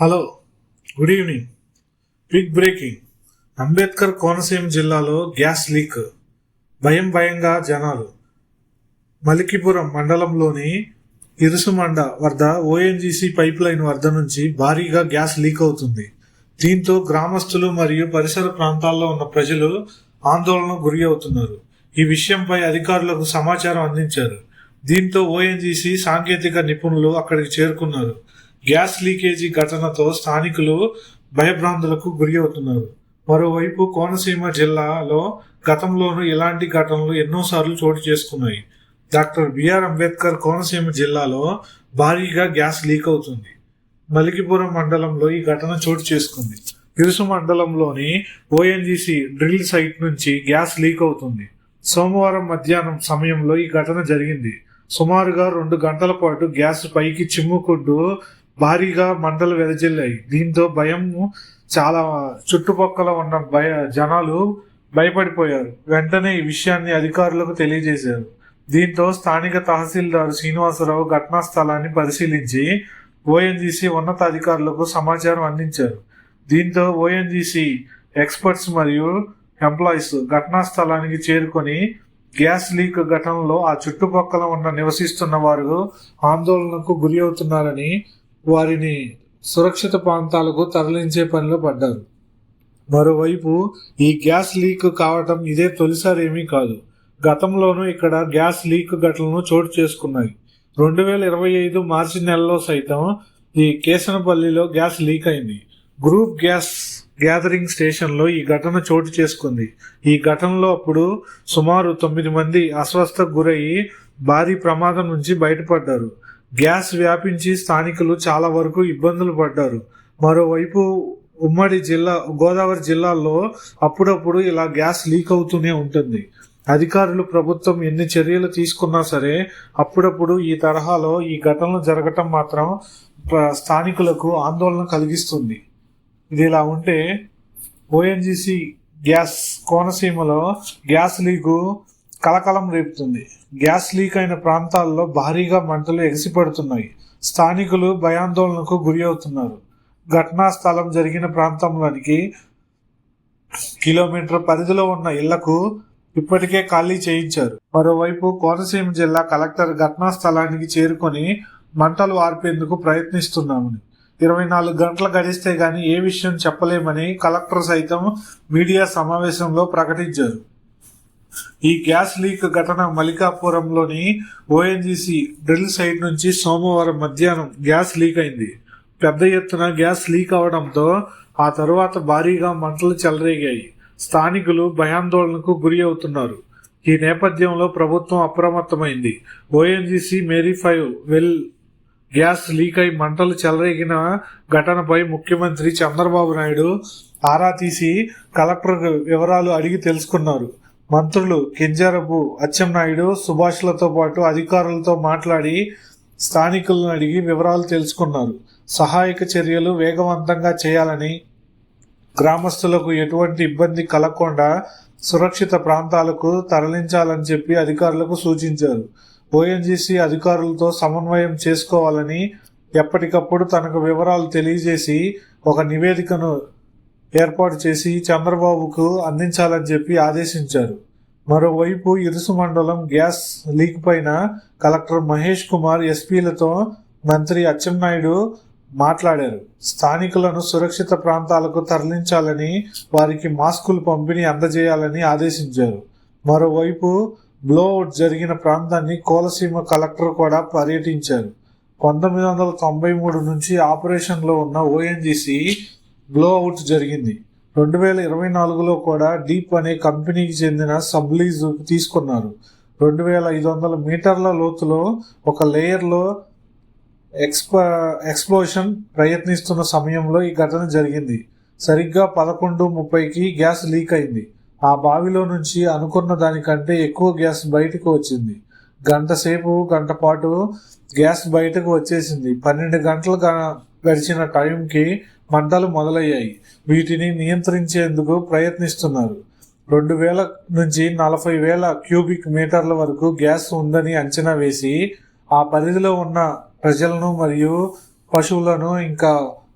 Hello good evening. Big breaking. Ambedkar Konaseema జిల్లాలో gas leak. భయం భయంగా జనాలు. మలికిపురం మండలంలోని ఇరుసుమండ వద్ద ఓఎన్జీసీ పైప్ లైన్ వద్ద నుంచి భారీగా గ్యాస్ లీక్ అవుతుంది. దీంతో గ్రామస్తులు మరియు పరిసర ప్రాంతాల్లో ఉన్న ప్రజలు ఆందోళనకు గురి అవుతున్నారు. ఈ విషయంపై అధికారులకు సమాచారం అందించారు. దీంతో ఓఎన్జీసీ సాంకేతిక నిపుణులు అక్కడికి చేరుకున్నారు. గ్యాస్ లీకేజీ ఘటనతో స్థానికులు భయభ్రాంతులకు గురి అవుతున్నారు. మరోవైపు కోనసీమ జిల్లాలో గతంలోనూ ఇలాంటి ఘటనలు ఎన్నోసార్లు చోటు చేసుకున్నాయి. డాక్టర్ బిఆర్ అంబేద్కర్ కోనసీమ జిల్లాలో భారీగా గ్యాస్ లీక్ అవుతుంది. మలికిపురం మండలంలో ఈ ఘటన చోటు చేసుకుంది. ఇరుసు మండలంలోని ఓఎన్జీసీ డ్రిల్ సైట్ నుంచి గ్యాస్ లీక్ అవుతుంది. సోమవారం మధ్యాహ్నం సమయంలో ఈ ఘటన జరిగింది. సుమారుగా రెండు గంటల పాటు గ్యాస్ పైకి చిమ్ముకుంటూ భారీగా మంటలు వెదజల్లాయి. దీంతో భయం చాలా చుట్టుపక్కల ఉన్న భయ జనాలు భయపడిపోయారు. వెంటనే ఈ విషయాన్ని అధికారులకు తెలియజేశారు. దీంతో స్థానిక తహసీల్దారు శ్రీనివాసరావు ఘటనా స్థలాన్ని పరిశీలించి ఓఎన్జీసీ ఉన్నతాధికారులకు సమాచారం అందించారు. దీంతో ఓఎన్జీసీ ఎక్స్పర్ట్స్ మరియు ఎంప్లాయీస్ ఘటనా స్థలానికి చేరుకొని గ్యాస్ లీక్ ఘటనలో ఆ చుట్టుపక్కల ఉన్న నివసిస్తున్న వారు ఆందోళనకు గురి అవుతున్నారని వారిని సురక్షిత ప్రాంతాలకు తరలించే పనిలో పడ్డారు. మరోవైపు ఈ గ్యాస్ లీక్ కావటం ఇదే తొలిసారి ఏమీ కాదు. గతంలోనూ ఇక్కడ గ్యాస్ లీక్ ఘటనలు చోటు చేసుకున్నాయి. రెండు వేల ఇరవై ఐదు మార్చి నెలలో సైతం ఈ కేసనపల్లిలో గ్యాస్ లీక్ అయింది. గ్రూప్ గ్యాస్ గ్యాదరింగ్ స్టేషన్లో ఈ ఘటన చోటు చేసుకుంది. ఈ ఘటనలో అప్పుడు సుమారు తొమ్మిది మంది అస్వస్థకు గురయ్యి భారీ ప్రమాదం నుంచి బయటపడ్డారు. గ్యాస్ వ్యాపించి స్థానికులు చాలా వరకు ఇబ్బందులు పడ్డారు. మరోవైపు ఉమ్మడి జిల్లా గోదావరి జిల్లాల్లో అప్పుడప్పుడు ఇలా గ్యాస్ లీక్ అవుతూనే ఉంటుంది. అధికారులు ప్రభుత్వం ఎన్ని చర్యలు తీసుకున్నా సరే అప్పుడప్పుడు ఈ తరహాలో ఈ ఘటనలు జరగటం మాత్రం స్థానికులకు ఆందోళన కలిగిస్తుంది. ఇది ఇలా ఉంటే ఓఎన్జీసీ గ్యాస్ కోనసీమలో గ్యాస్ లీకు కలకలం రేపుతుంది. గ్యాస్ లీక్ అయిన ప్రాంతాల్లో భారీగా మంటలు ఎగిసిపడుతున్నాయి. స్థానికులు భయాందోళనకు గురి అవుతున్నారు. ఘటనా స్థలం జరిగిన ప్రాంతంలోనికి కిలోమీటర్ పరిధిలో ఉన్న ఇళ్ళకు ఇప్పటికే ఖాళీ చేయించారు. మరోవైపు కోనసీమ జిల్లా కలెక్టర్ ఘటనా స్థలానికి చేరుకొని మంటలు ఆర్పేందుకు ప్రయత్నిస్తున్నామని ఇరవై నాలుగు గంటలు గడిస్తే గాని ఏ విషయం చెప్పలేమని కలెక్టర్ సైతం మీడియా సమావేశంలో ప్రకటించారు. ఈ గ్యాస్ లీక్ ఘటన మలికాపురంలోని ఓఎన్జీసీ డ్రిల్ సైట్ నుంచి సోమవారం మధ్యాహ్నం గ్యాస్ లీక్ అయింది. పెద్ద ఎత్తున గ్యాస్ లీక్ అవడంతో ఆ తరువాత భారీగా మంటలు చెలరేగాయి. స్థానికులు భయాందోళనకు గురి అవుతున్నారు. ఈ నేపథ్యంలో ప్రభుత్వం అప్రమత్తమైంది. ఓఎన్జీసీ మేరీ ఫైవ్ వెల్ గ్యాస్ లీక్ అయి మంటలు చెలరేగిన ఘటనపై ముఖ్యమంత్రి చంద్రబాబు నాయుడు ఆరా తీసి కలెక్టర్ వివరాలు అడిగి తెలుసుకున్నారు. మంత్రులు కింజారపు అచ్చెన్నాయుడు సుభాష్లతో పాటు అధికారులతో మాట్లాడి స్థానికులను అడిగి వివరాలు తెలుసుకున్నారు. సహాయక చర్యలు వేగవంతంగా చేయాలని గ్రామస్తులకు ఎటువంటి ఇబ్బంది కలగకుండా సురక్షిత ప్రాంతాలకు తరలించాలని చెప్పి అధికారులకు సూచించారు. ఓఎన్జీసీ అధికారులతో సమన్వయం చేసుకోవాలని ఎప్పటికప్పుడు తనకు వివరాలు తెలియజేసి ఒక నివేదికను ఏర్పాటు చేసి చంద్రబాబుకు అందించాలని చెప్పి ఆదేశించారు. మరోవైపు ఇరుసు మండలం గ్యాస్ లీక్ పైన కలెక్టర్ మహేష్ కుమార్ ఎస్పీలతో మంత్రి అచ్చెన్నాయుడు మాట్లాడారు. స్థానికులను సురక్షిత ప్రాంతాలకు తరలించాలని వారికి మాస్కులు పంపిణీ అందజేయాలని ఆదేశించారు. మరోవైపు బ్లోఅవుట్ జరిగిన ప్రాంతాన్ని కోలసీమ కలెక్టర్ కూడా పర్యటించారు. పంతొమ్మిది వందల తొంభై మూడు నుంచి ఆపరేషన్లో ఉన్న ఓఎన్జీసీ బ్లోఅవుట్ జరిగింది. రెండు వేల ఇరవై నాలుగులో కూడా డీప్ అనే కంపెనీకి చెందిన సబ్లీజ్ తీసుకున్నారు. రెండు వేల ఐదు వందల మీటర్ల లోతులో ఒక లేయర్లో ఎక్స్ప ఎక్స్ప్లోషన్ ప్రయత్నిస్తున్న సమయంలో ఈ ఘటన జరిగింది. సరిగ్గా పదకొండు ముప్పైకి గ్యాస్ లీక్ అయింది. ఆ బావిలో నుంచి అనుకున్న దానికంటే ఎక్కువ గ్యాస్ బయటకు వచ్చింది. గంట సేపు గంట పాటు గ్యాస్ బయటకు వచ్చేసింది. పన్నెండు గంటలు గడిచిన టైంకి మంటలు మొదలయ్యాయి. వీటిని నియంత్రించేందుకు ప్రయత్నిస్తున్నారు. రెండు వేల నుంచి నలభై వేల క్యూబిక్ మీటర్ల వరకు గ్యాస్ ఉందని అంచనా వేసి ఆ పరిధిలో ఉన్న ప్రజలను మరియు పశువులను ఇంకా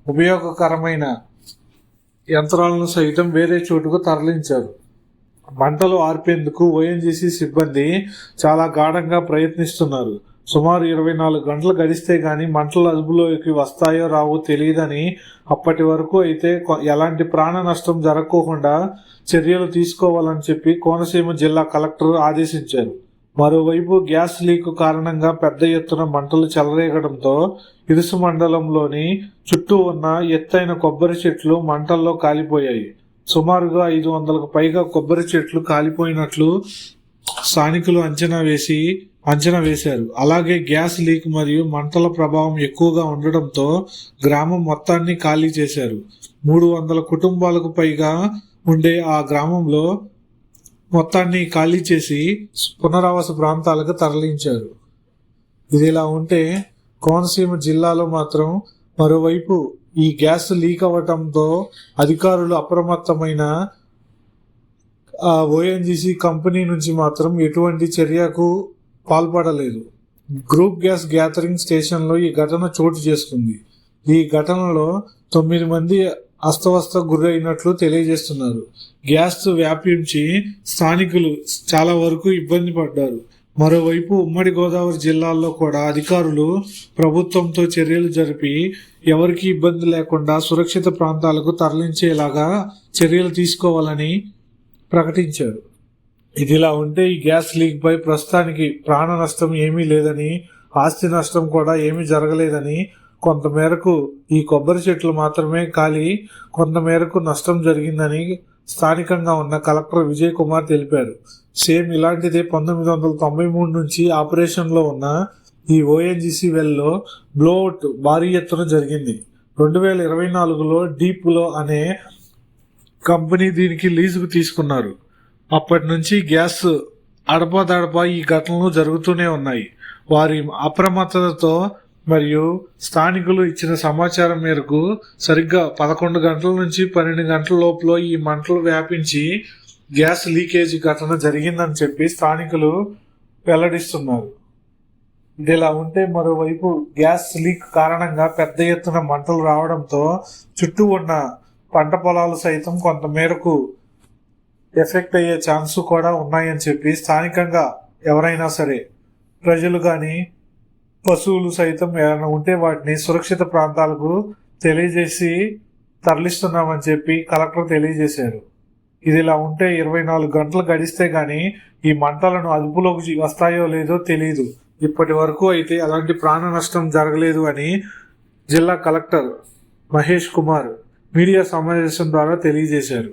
ఉపయోగకరమైన యంత్రాలను సైతం వేరే చోటుకు తరలించారు. మంటలు ఆర్పేందుకు ఓఎన్జీసీ సిబ్బంది చాలా గాఢంగా ప్రయత్నిస్తున్నారు. సుమారు ఇరవై నాలుగు గంటలు గడిస్తే గాని మంటలు అదుపులోకి వస్తాయో రావో తెలియదని అప్పటి వరకు అయితే ఎలాంటి ప్రాణ నష్టం జరగకోకుండా చర్యలు తీసుకోవాలని చెప్పి కోనసీమ జిల్లా కలెక్టర్ ఆదేశించారు. మరోవైపు గ్యాస్ లీక్ కారణంగా పెద్ద ఎత్తున మంటలు చెలరేగడంతో ఇరుసు మండలంలోని చుట్టూ ఉన్న ఎత్తైన కొబ్బరి చెట్లు మంటల్లో కాలిపోయాయి. సుమారుగా ఐదు వందలకు పైగా కొబ్బరి చెట్లు కాలిపోయినట్లు స్థానికులు అంచనా వేసి అంచనా వేశారు. అలాగే గ్యాస్ లీక్ మరియు మంటల ప్రభావం ఎక్కువగా ఉండడంతో గ్రామం మొత్తాన్ని ఖాళీ చేశారు. మూడు వందల కుటుంబాలకు పైగా ఉండే ఆ గ్రామంలో మొత్తాన్ని ఖాళీ చేసి పునరావాస ప్రాంతాలకు తరలించారు. ఇది ఇలా ఉంటే కోనసీమ జిల్లాలో మాత్రం మరోవైపు ఈ గ్యాస్ లీక్ అవ్వటంతో అధికారులు అప్రమత్తమైన ఓఎన్జీసీ కంపెనీ నుంచి మాత్రం ఎటువంటి చర్యకు పాల్పడలేదు. గ్రూప్ గ్యాస్ గ్యాదరింగ్ స్టేషన్లో ఈ ఘటన చోటు చేసుకుంది. ఈ ఘటనలో తొమ్మిది మంది అస్తవస్త గురైనట్లు తెలియజేస్తున్నారు. గ్యాస్ వ్యాపించి స్థానికులు చాలా వరకు ఇబ్బంది పడ్డారు. మరోవైపు ఉమ్మడి గోదావరి జిల్లాల్లో కూడా అధికారులు ప్రభుత్వంతో చర్యలు జరిపి ఎవరికి ఇబ్బంది లేకుండా సురక్షిత ప్రాంతాలకు తరలించేలాగా చర్యలు తీసుకోవాలని ప్రకటించారు. ఇదిలా ఉంటే ఈ గ్యాస్ లీక్ పై ప్రస్తుతానికి ప్రాణ నష్టం ఏమీ లేదని ఆస్తి నష్టం కూడా ఏమీ జరగలేదని కొంతమేరకు ఈ కొబ్బరి చెట్లు మాత్రమే కాలి కొంతమేరకు నష్టం జరిగిందని స్థానికంగా ఉన్న కలెక్టర్ విజయ్ కుమార్ తెలిపారు. సేమ్ ఇలాంటిదే పంతొమ్మిది వందల తొంభై మూడు నుంచి ఆపరేషన్లో ఉన్న ఈ ఓఎన్జీసీ వెల్లో బ్లోఅవుట్ భారీ ఎత్తున జరిగింది. రెండు వేల ఇరవై నాలుగులో డీప్లో అనే కంపెనీ దీనికి లీజుకు తీసుకున్నారు. అప్పటి నుంచి గ్యాస్ అడపాదడపా ఈ ఘటనలు జరుగుతూనే ఉన్నాయి. వారి అప్రమత్తతతో మరియు స్థానికులు ఇచ్చిన సమాచారం మేరకు సరిగ్గా పదకొండు గంటల నుంచి పన్నెండు గంటల లోపల ఈ మంటలు వ్యాపించి గ్యాస్ లీకేజీ ఘటన జరిగిందని చెప్పి స్థానికులు వెల్లడిస్తున్నారు. ఇది ఇలా ఉంటే మరోవైపు గ్యాస్ లీక్ కారణంగా పెద్ద ఎత్తున మంటలు రావడంతో చుట్టూ ఉన్న పంట పొలాలు సైతం కొంత మేరకు ఎఫెక్ట్ అయ్యే ఛాన్స్ కూడా ఉన్నాయని చెప్పి స్థానికంగా ఎవరైనా సరే ప్రజలు కానీ పశువులు సైతం ఏమైనా ఉంటే వాటిని సురక్షిత ప్రాంతాలకు తెలియజేసి తరలిస్తున్నామని చెప్పి కలెక్టర్ తెలియజేశారు. ఇది ఇలా ఉంటే ఇరవై నాలుగు గంటలు గడిస్తే గాని ఈ మంటలను అదుపులోకి వస్తాయో లేదో తెలియదు ఇప్పటి వరకు అయితే అలాంటి ప్రాణ నష్టం జరగలేదు అని జిల్లా కలెక్టర్ మహేష్ కుమార్ మీడియా సమావేశం ద్వారా తెలియజేశారు.